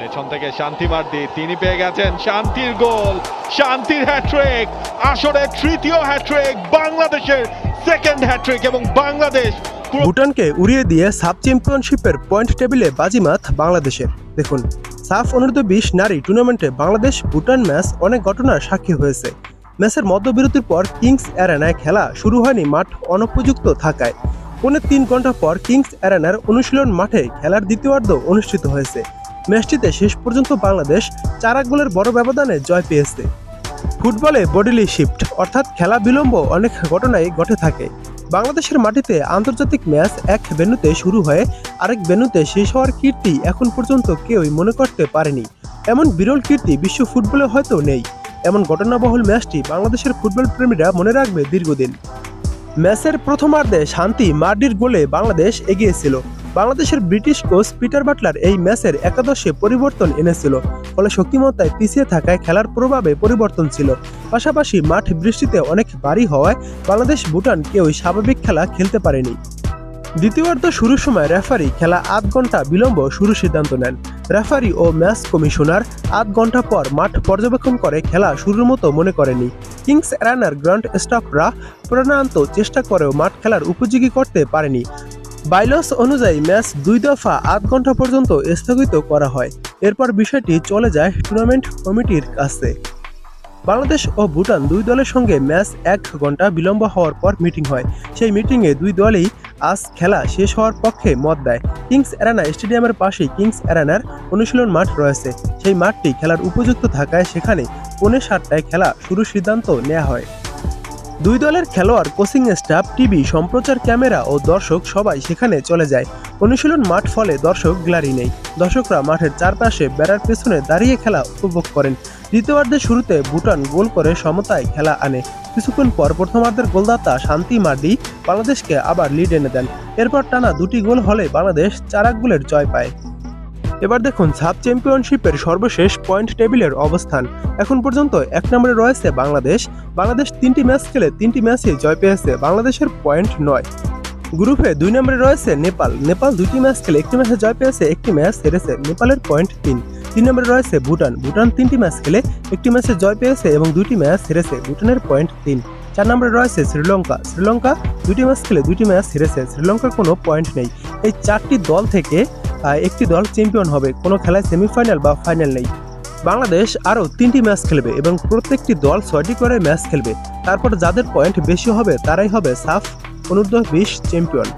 পেছন থেকে শান্তি মার্দি তিনি পেয়ে গেছেন শান্তির গোল, শান্তির হ্যাট্রিক আসরে তৃতীয় হ্যাট্রিক বাংলাদেশের সেকেন্ড হ্যাট্রিক এবং বাংলাদেশ ভুটানকে উড়িয়ে দিয়ে সাব চ্যাম্পিয়নশিপের পয়েন্ট টেবিলে বাজিমাত বাংলাদেশের। দেখুন, সাফ অনূর্ধ্ব বিশ নারী টুর্নামেন্টে বাংলাদেশ ভুটান ম্যাচ অনেক ঘটনার সাক্ষী হয়েছে। ম্যাচের মধ্যবিরতির পর কিংস অ্যারেনায় খেলা শুরু হয়নি মাঠ অনুপযুক্ত থাকায়। পৌনে তিন ঘণ্টা পর কিংস অ্যারেনার অনুশীলন মাঠে খেলার দ্বিতীয়ার্ধ অনুষ্ঠিত হয়েছে। ম্যাচটিতে শেষ পর্যন্ত বাংলাদেশ চার এক গোলের বড় ব্যবধানে জয় পেয়েছে। ফুটবলে বডিলি শিফট, অর্থাৎ খেলা বিলম্ব অনেক ঘটনায় ঘটে থাকে। বাংলাদেশের মাটিতে আন্তর্জাতিক ম্যাচ এক ভেন্যুতে শুরু হয়ে আরেক ভেন্যুতে শেষ হওয়ার কীর্তি এখন পর্যন্ত কেউই মনে করতে পারেনি। এমন বিরল কীর্তি বিশ্ব ফুটবলে হয়তো নেই। এমন ঘটনাবহুল ম্যাচটি বাংলাদেশের ফুটবল প্রেমীরা মনে রাখবে দীর্ঘদিন। ম্যাচের প্রথমার্ধে শান্তি মার্ডির গোলে বাংলাদেশ এগিয়েছিল। বাংলাদেশের ব্রিটিশ কোচ পিটার বাটলার এই ম্যাচের একাদশে পরিবর্তন এনেছিল, ফলে শক্তিমত্তায় পিছিয়ে থাকায় খেলার প্রভাবে পরিবর্তন ছিল। পাশাপাশি মাঠ বৃষ্টিতে অনেক ভারী হওয়ায় বাংলাদেশ ভুটান কেউই স্বাভাবিক খেলা খেলতে পারেনি। দ্বিতীয়ার্ধ শুরুর সময় রেফারি খেলা আধ ঘণ্টা বিলম্ব শুরু সিদ্ধান্ত নেন। রেফারি ও ম্যাচ কমিশনার আধ ঘণ্টা পর মাঠ পর্যবেক্ষণ করে খেলা শুরুর মতো মনে করেনি। কিংস রানার গ্রান্ড স্টাফরা প্রাণান্ত চেষ্টা করেও মাঠ খেলার উপযোগী করতে পারেনি। বাইলস অনুযায়ী ম্যাচ দুই দফা আধ ঘণ্টা পর্যন্ত স্থগিত করা হয়। এরপর বিষয়টি চলে যায় টুর্নামেন্ট কমিটির কাছে। বাংলাদেশ ও ভুটান দুই দলের সঙ্গে ম্যাচ এক ঘণ্টা বিলম্ব হওয়ার পর মিটিং হয়। সেই মিটিংয়ে দুই দলই আজ খেলা শেষ হওয়ার পক্ষে মত দেয়। কিংস অ্যারানা স্টেডিয়ামের পাশেই কিংস অ্যারানার অনুশীলন মাঠ রয়েছে। সেই মাঠটি খেলার উপযুক্ত থাকায় সেখানে পৌনে সাতটায় খেলা শুরুর সিদ্ধান্ত নেওয়া হয়। দুই দলের খেলোয়াড়, কোচিং স্টাফ, টিভি, সম্প্রচার ক্যামেরা ও দর্শক সবাই সেখানে চলে যায়। অনুশীলন মাঠ ফলে দর্শক গ্লারি নেই। দর্শকরা মাঠের চারপাশে বেড়ার পেছনে দাঁড়িয়ে খেলা উপভোগ করেন। দ্বিতীয়ার্ধের শুরুতে ভুটান গোল করে সমতায় খেলা আনে। কিছুক্ষণ পর প্রথমার্ধের গোলদাতা শান্তি মার্ডি বাংলাদেশকে আবার লিড এনে দেন। এরপর টানা দুটি গোল হলে বাংলাদেশ চার এক গোলের জয় পায়। এবার দেখুন, সাব চ্যাম্পিয়নশিপের সর্বশেষ পয়েন্ট টেবিলের অবস্থান। এখন পর্যন্ত এক নম্বরে রয়েছে বাংলাদেশ। বাংলাদেশ তিনটি ম্যাচ খেলে তিনটি ম্যাচে জয় পেয়েছে বাংলাদেশের পয়েন্ট নয়। গ্রুপে দুই নম্বরে রয়েছে নেপাল। নেপাল দুটি ম্যাচ খেলে একটি ম্যাচে জয় পেয়েছে, একটি ম্যাচ হেরেছে নেপালের পয়েন্ট তিন। তিন নম্বরে রয়েছে ভুটান। ভুটান তিনটি ম্যাচ খেলে একটি ম্যাচে জয় পেয়েছে এবং দুটি ম্যাচ হেরেছে ভুটানের পয়েন্ট তিন। চার নম্বরে রয়েছে শ্রীলঙ্কা। শ্রীলঙ্কা দুটি ম্যাচ খেলে দুইটি ম্যাচ হেরেছে। শ্রীলঙ্কার কোনো পয়েন্ট নেই। এই চারটি দল থেকে একটি দল চ্যাম্পিয়ন হবে। কোনো খেলায় সেমিফাইনাল বা ফাইনাল নেই। বাংলাদেশ আরও তিনটি ম্যাচ খেলবে এবং প্রত্যেকটি দল ছয়টি করে ম্যাচ খেলবে। তারপর যাদের পয়েন্ট বেশি হবে, তারাই হবে সাফ অনূর্ধ্ব বিশ চ্যাম্পিয়ন